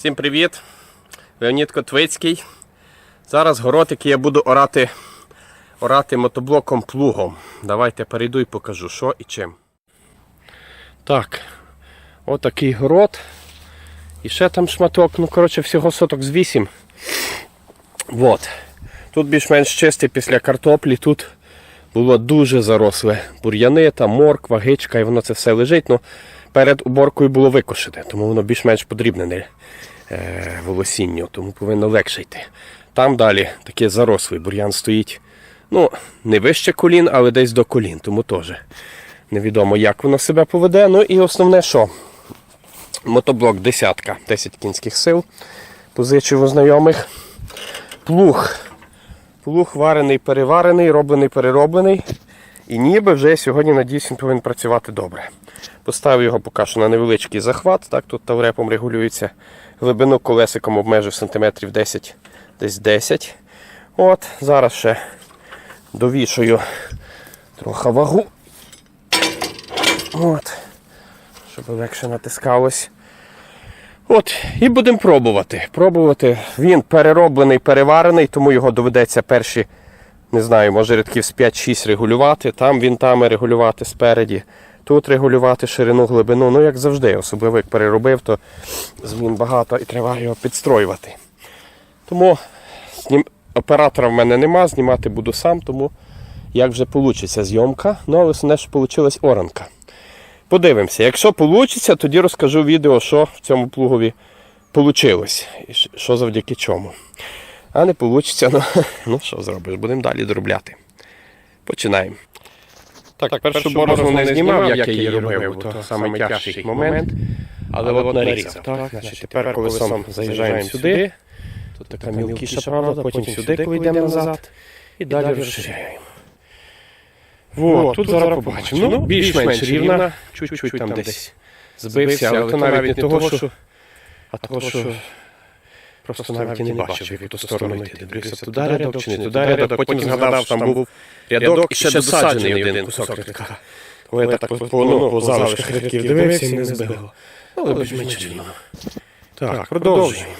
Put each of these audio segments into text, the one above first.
Всім привіт! Леонід Котвицький. Зараз город, який я буду орати, орати мотоблоком плугом. Давайте перейду і покажу, що і чим. Так, отакий город. І ще там шматок, ну коротше, всього соток з 8. От. Тут більш-менш чистий після картоплі. Тут було дуже заросле бур'яни, там морква, гичка, і воно це все лежить. Ну, перед уборкою було викошене, тому воно більш-менш подрібнене волосінню, тому повинно легше йти. Там далі такий зарослий бур'ян стоїть. Ну, не вище колін, але десь до колін, тому теж невідомо, як воно себе поведе. Ну і основне, що мотоблок десятка, 10 кінських сил, позичив у знайомих. Плуг. Плуг варений, переварений, роблений, перероблений. І ніби вже сьогодні, надіюсь, він повинен працювати добре. Поставив його поки що на невеличкий захват. Так, тут таврепом регулюється. Глибину колесиком обмежив сантиметрів 10, десь 10. От, зараз ще довішую трохи вагу. От. Щоб легше натискалось. От, і будемо пробувати. Пробувати. Він перероблений, переварений, тому його доведеться перші, не знаю, може рядків з 5-6 регулювати. Там вінтами регулювати спереді. Тут регулювати ширину, глибину. Ну, як завжди, особливо як переробив, то змін багато і треба його підстроювати. Тому знім... оператора в мене нема, знімати буду сам, тому як вже вийде зйомка. Ну, але основне, що вийшла оранка. Подивимося. Якщо вийде, тоді розкажу відео, що в цьому плугові вийшло. І що- завдяки чому. А не вийде, ну, ну що зробиш, будемо далі доробляти. Починаємо. Так, першу борозну не знімав, як я її робив, то найтяжчий момент. Але от нарізав. Так, значить, тепер колесом заїжджаємо сюди. Тут така мілкіша правда, потім сюди, коли йдемо назад. І далі розширяємо. Во, тут зараз побачимо. Ну, більш-менш рівна, чуть-чуть там десь збився, але то навіть не того, що, а того, що просто навіть і не бачив, в яку ту сторону йти. Дивився туди рядок чи не туди рядок, потім згадав, що там був рядок і ще досаджений один кусок рядка. Коли я так по, по, ну, по залишках рядків дивився і не збив. Але більш менше рівно. Так, продовжуємо.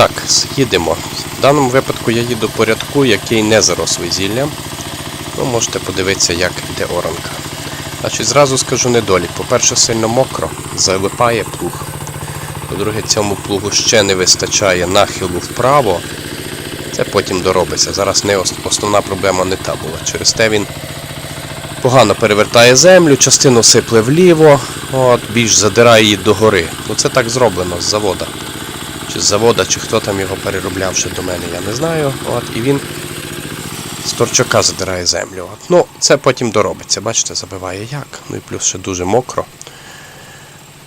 Так, їдемо. В даному випадку я їду по рядку, який не зарослий зіллям. Ви можете подивитися, як йде оранка. Значить, зразу скажу недолік. По-перше, сильно мокро, залипає плуг. По-друге, цьому плугу ще не вистачає нахилу вправо. Це потім доробиться. Зараз не ос- основна проблема не та була. Через те він погано перевертає землю, частину сипле вліво, от, більш задирає її догори. Ну це так зроблено з завода чи з завода, чи хто там його переробляв ще до мене, я не знаю. От, і він з торчака задирає землю. От. Ну, це потім доробиться, бачите, забиває як. Ну і плюс ще дуже мокро.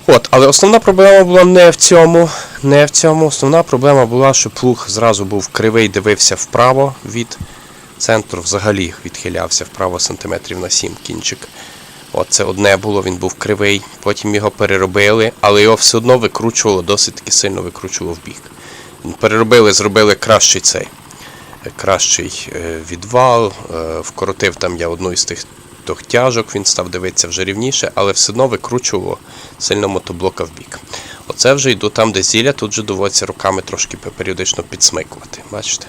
От, але основна проблема була не в цьому. Не в цьому. Основна проблема була, що плуг зразу був кривий, дивився вправо від центру, взагалі відхилявся вправо сантиметрів на 7 кінчик. От це одне було, він був кривий, потім його переробили, але його все одно викручувало, досить таки сильно викручувало в бік. Переробили, зробили кращий цей, е, кращий е, відвал, е, вкоротив там я одну із тих тяжок, він став дивитися вже рівніше, але все одно викручувало сильно мотоблока в бік. Оце вже йду там, де зілля, тут вже доводиться руками трошки періодично підсмикувати. Бачите?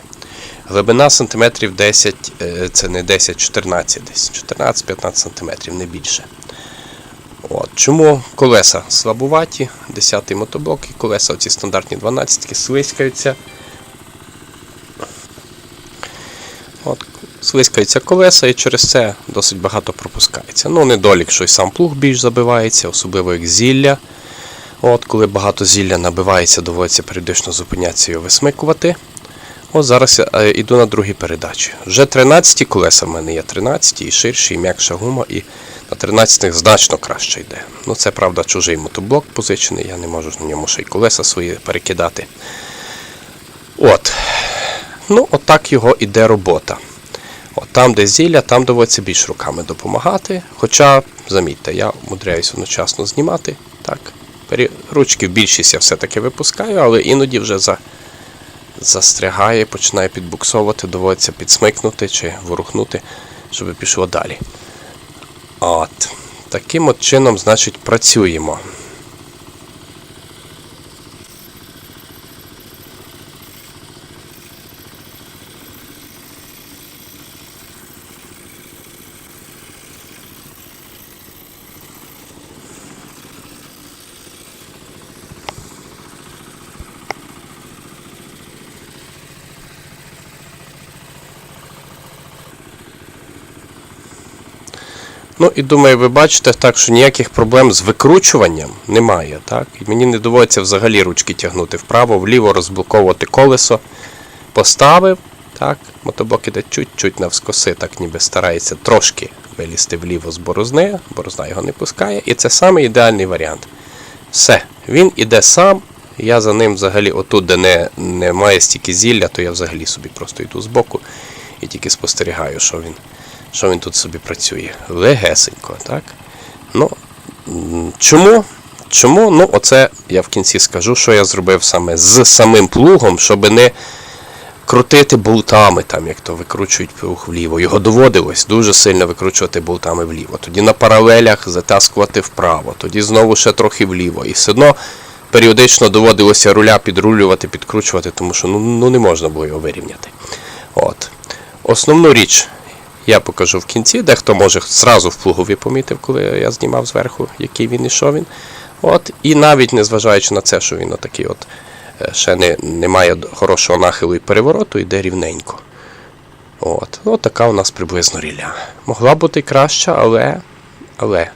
Глибина сантиметрів 10, е, це не 10, 14 десь. 14-15 сантиметрів, не більше. От. Чому колеса слабуваті, 10-й мотоблок і колеса оці стандартні 12 слизькаються. От, слизькаються колеса і через це досить багато пропускається. Ну, недолік, що й сам плуг більш забивається, особливо як зілля. От, коли багато зілля набивається, доводиться періодично зупинятися і висмикувати. От зараз я е, іду на другій передачі. Вже 13 колеса в мене є 13 і ширші, і м'якша гума, і на 13 значно краще йде. Ну це правда чужий мотоблок позичений, я не можу на ньому ще й колеса свої перекидати. От. Ну, отак його іде робота. От там, де зілля, там доводиться більш руками допомагати. Хоча, замітьте, я мудряюсь одночасно знімати. Так. Ручки в більшість я все-таки випускаю, але іноді вже за... застрягає, починає підбуксовувати, доводиться підсмикнути чи ворухнути, щоб пішло далі. От. Таким от чином, значить, працюємо. Ну і думаю, ви бачите, так що ніяких проблем з викручуванням немає. Так? І мені не доводиться взагалі ручки тягнути вправо, вліво, розблоковувати колесо. Поставив, так, мотоблок іде чуть-чуть навскоси, так ніби старається трошки вилізти вліво з борозни, борозна його не пускає, і це саме ідеальний варіант. Все, він іде сам. Я за ним взагалі, отут, де не, немає стільки зілля, то я взагалі собі просто йду збоку і тільки спостерігаю, що він, що він тут собі працює. Легесенько, так? Ну, чому? Чому? Ну, оце я в кінці скажу, що я зробив саме з самим плугом, щоб не крутити болтами, там, як то викручують плуг вліво. Його доводилось дуже сильно викручувати болтами вліво. Тоді на паралелях затаскувати вправо, тоді знову ще трохи вліво. І все одно періодично доводилося руля підрулювати, підкручувати, тому що ну, ну не можна було його вирівняти. От. Основну річ я покажу в кінці. Дехто може зразу в плугові помітив, коли я знімав зверху, який він і що він. От. І навіть незважаючи на це, що він отакий от е, ще не, не має хорошого нахилу і перевороту, йде рівненько. От. От така у нас приблизно ріля. Могла бути краща, але, але,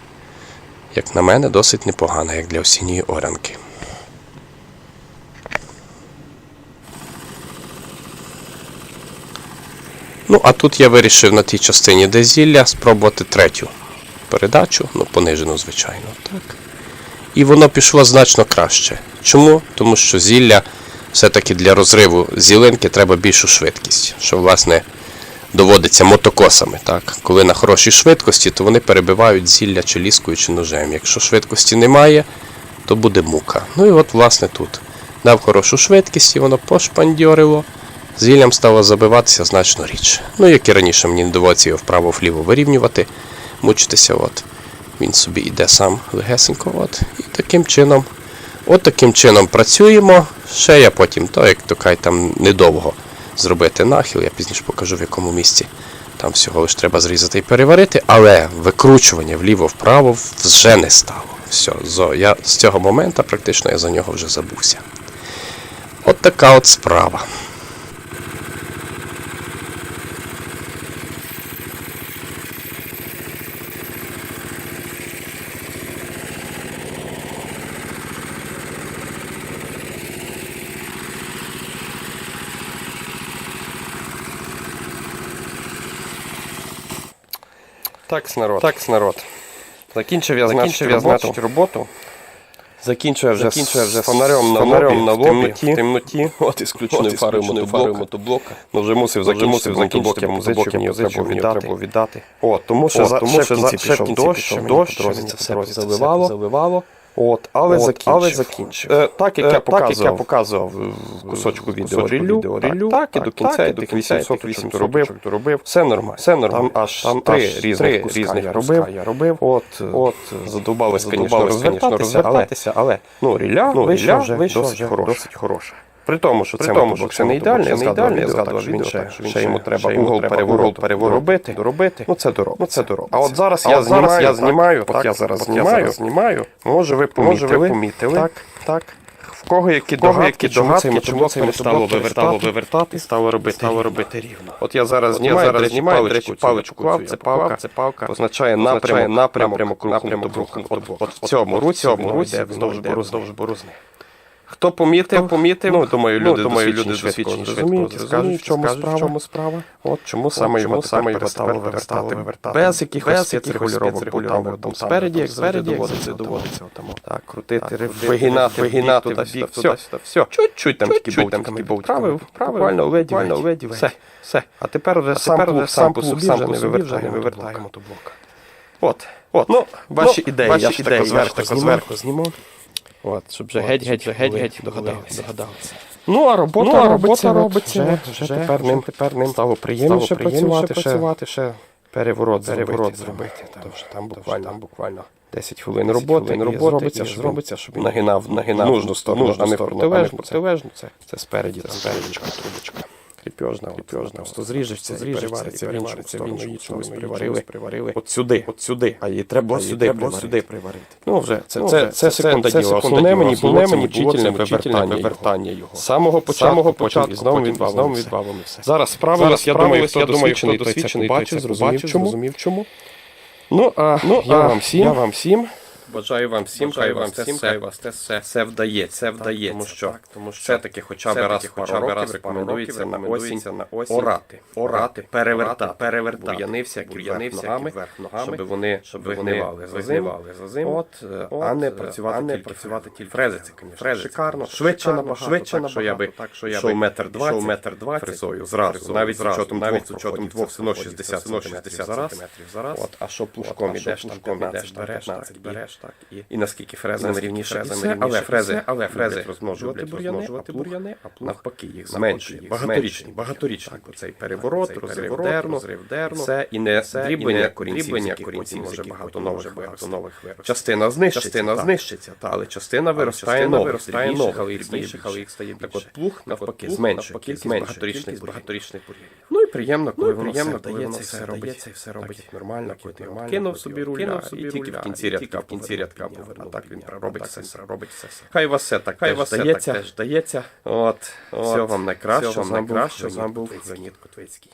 як на мене, досить непогана, як для осінньої оранки. Ну, а тут я вирішив на тій частині, де зілля, спробувати третю передачу, ну, понижену, звичайно. так. І воно пішло значно краще. Чому? Тому що зілля все-таки для розриву зілинки треба більшу швидкість, що, власне, доводиться мотокосами. Так? Коли на хорошій швидкості, то вони перебивають зілля чи ліскою, чи ножем. Якщо швидкості немає, то буде мука. Ну і от, власне, тут. Дав хорошу швидкість і воно пошпандьорило. Зіллям стало забиватися значно рідше. Ну, як і раніше, мені не доводиться його вправо-вліво вирівнювати, мучитися. От. Він собі йде сам легесенько. От. І таким чином, от таким чином працюємо. Ще я потім, то як то кажуть, там недовго зробити нахил, я пізніше покажу в якому місці. Там всього лиш треба зрізати і переварити, але викручування вліво-вправо вже не стало. Все, я з цього моменту практично я за нього вже забувся. От така от справа. Так, народ. Так, народ. Закінчив я, Закінчив я, роботу. значить, роботу. Закінчує вже, Закінчує вже з фонарем на фонарем лобі, на в лобі, темноті. в темноті. От із ключною фарою мотоблока. мотоблока. Ну вже мусив закінчити, мотоблок, я мотоблок, я позичив, мені віддати. треба віддати. О, тому що, за, тому що ще в кінці дощ, пішов дощ, дорозі це все заливало. заливало. От, але От, закінчив. але закінчив. Е, так, як Е, я так, як я показував, показував в кусочку відео кусочку рілю, відео так, рілю, так, і до кінця, і до кінця, 800 800 800 робив. робив, робив. Все нормально, все нормально. Там аж там три аж різних три куска різних я робив. я робив. От, От, задовбалось, звісно, розвертатися, але але ну, ріля ну, вже вийшла досить вже досить хороша. При тому, що це тому, мотоблок що це не ще я згадував відео, так, що він ще, йому треба угол треба перевороту угол доробити. Ну це доробиться. Ну, це доробиться. А от зараз я знімаю, я знімаю, так, я зараз знімаю. знімаю. Може ви помітили, так, так, В кого які догадки, які догадки, чому перестало мотоблок вивертало, вивертати, стало робити, стало робити рівно. От я зараз знімаю, зараз знімаю, до паличку, речі, паличку клав, це палка, це палка, означає напрямок, напрямок напрямок руху. От- в цьому руці, цьому воно руці вздовж борозни. Хто помітив, Хто помітив, ну, думаю, ну, люди думаю, досвідчені люди швидко досвідчені швидко скажуть, в чому скажуть, в чому справа. От чому саме його саме його тепер вивертати. вивертати. Без якихось Без спецрегулювання спецрегулювань там спереді, як спереді, як доводиться, доводиться доводиться. Так, крутити, вигинати, вигинати туди, бік, все. Чуть-чуть там такий Чуть-чуть там там такий болт, болт, правив, буквально ледь, буквально ледь, все, все. А тепер вже сам, по- сам по собі вже не вивертає мотоблока. От, от, ну, ваші ідеї, я ж тако зверху, зніму. От, щоб вже геть, щоб геть, вже геть, геть, геть, геть догадалися. догадалися. Ну, а робота, Ну, а робота робиться, Вже, вже, вже тепер ним, тепер ним стало приємніше працювати, працювати, ще переворот, переворот переворот зробити. зробити. Там, Тому там там буквально, там буквально 10 хвилин 10 роботи, хвилин роботи, зробиться, щоб зробиться, щоб він нагинав, нагинав нужну сторону, нужну а не протилежну. протилежну. Це, це спереді, Це спереді трубочка. трубочка. Кріпежна, Кріпежна, просто зріжешся, зріжеться, і в іншу сторону, її чомусь приварили. приварили. От сюди, от сюди. А її треба було сюди, треба сюди приварити. Ну, вже, це, Ну, це, це, це- секунда це діла. Основне мені було це мучительне вивертання, його. самого початку, початку, знову потім знову все. все. Зараз справилось, Зараз я думаю, хто досвідчений, той це побачив, зрозумів, чому. Ну, а Ну, всім, я вам всім Бажаю вам всім, Бажаю хай вам всім, хай вас те все, все вдається, це вдається. тому що- так, тому що все-таки хоча б раз хоча б раз рекомендується на осінь на осінь орати, орати, перевертати, перевертати, бур'яни всякі, бур'яни вверх всякі ногами, ногами, щоб вони щоб вигнивали вигнивали за зиму. От, е, а не е, працювати не працювати тільки фрези. Це, фрези, звісно, шикарно, швидше набагато, швидше що я би, так, що я би метр йшов двадцять, метр двадцять фрезою зразу, навіть з учетом навіть з учетом двох, проходів, 60 це сантиметрів 60 сантиметрів за. От, а що плужком ідеш, там плужком 15, береш, береш, так, і- І наскільки фрезами наскільки рівніше, фрезами рівніше але фрези, все, але фрези. розмножувати, бур'яни, а плуг бур'яни, а плуг навпаки їх зменшує, багаторічний, багаторічний. Так, цей переворот, розрив розрив дерну, розрив дерну, все, і не дріблення корінців, корінців, може багато нових багато нових вирости. Частина знищиться, Частина знищиться, так. але частина виростає нових, виростає нових, але їх стає більше. Так от плуг навпаки зменшує, кількість багаторічних бур'янів. Ну і приємно, коли Ну, воно приємно, все коли воно все робить, робить, все робить так, нормально, коли як нормально, кинув собі руля, кинув і тільки в кінці рядка, в кінці рядка повернув, повернув, а так він а все, робить все. Хай вас все так Хай вас все так. теж дається. От, От, всього вам найкращого, був найкращого, з ним був Леонід Котвицький.